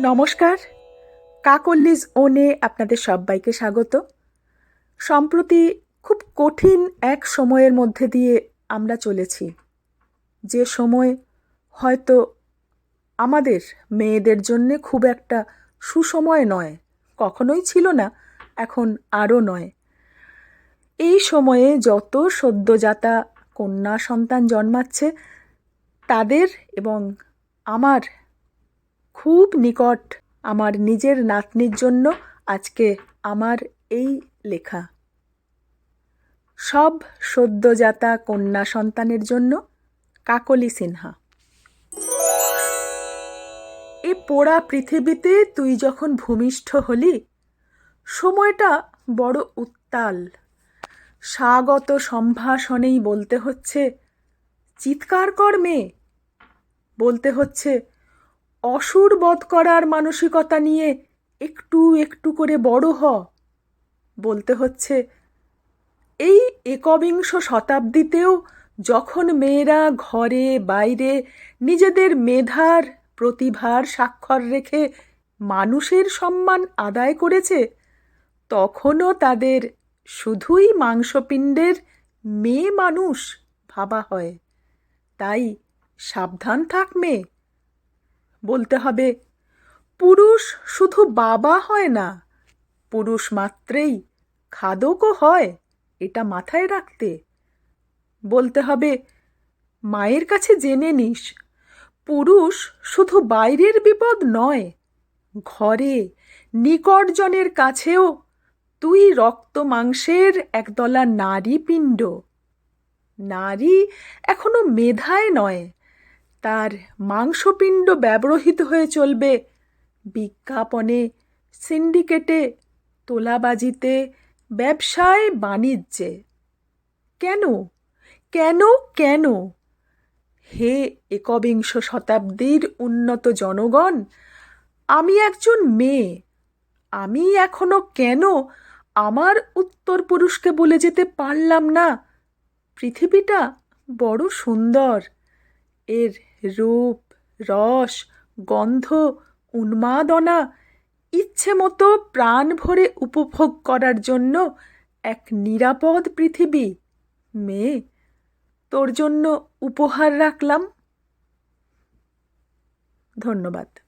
নমস্কার। কাকল্লিজ ওনে আপনাদের সবাইকে স্বাগত। সম্প্রতি খুব কঠিন এক সময়ের মধ্যে দিয়ে আমরা চলেছি। যে সময় হয়তো আমাদের মেয়েদের জন্যে খুব একটা সুসময় নয়, কখনোই ছিল না, এখন আরও নয়। এই সময়ে যত সদ্যজাতা কন্যা সন্তান জন্মাচ্ছে, তাদের এবং আমার খুব নিকট আমার নিজের নাতনির জন্য আজকে আমার এই লেখা। সব সদ্যজাতা কন্যা সন্তানের জন্য কাকলি সিনহা। এ পোড়া পৃথিবীতে তুই যখন ভূমিষ্ঠ হলি, সময়টা বড় উত্তাল। স্বাগত সম্ভাষণেই বলতে হচ্ছে, চিৎকার কর মেয়ে। বলতে হচ্ছে অসুর বধ করার মানসিকতা নিয়ে একটু একটু করে বড় হ। বলতে হচ্ছে, এই একবিংশ শতাব্দীতেও যখন মেয়েরা ঘরে, বাইরে নিজেদের মেধার প্রতিভার স্বাক্ষর রেখে মানুষের সম্মান আদায় করেছে, তখনও তাদের শুধুই মাংসপিণ্ডের মেয়ে মানুষ ভাবা হয়। তাই সাবধান থাক মেয়ে। বলতে হবে, পুরুষ শুধু বাবা হয় না, পুরুষ মাত্রেই খাদকও হয়, এটা মাথায় রাখতে। বলতে হবে, মায়ের কাছে জেনে নিস, পুরুষ শুধু বাইরের বিপদ নয়, ঘরে নিকটজনের কাছেও তুই রক্ত মাংসের একদলা নারী পিণ্ড নারী এখনও মেধায় নয় তার মাংসপিণ্ড ব্যবহৃত হয়ে চলবে। বিজ্ঞাপনে, সিন্ডিকেটে, তোলাবাজিতে, ব্যবসায় বাণিজ্যে। কেন? কেন? কেন? হে একবিংশ শতাব্দীর উন্নত জনগণ, আমি একজন মেয়ে। আমি এখনও কেন আমার উত্তর পুরুষকে বলে যেতে পারলাম না? পৃথিবীটা বড় সুন্দর। এর রূপ, রস, গন্ধ, উন্মাদনা, ইচ্ছে মতো প্রাণ ভরে উপভোগ করার জন্য এক নিরাপদ পৃথিবী। মেয়ে তোর জন্য উপহার রাখলাম। ধন্যবাদ।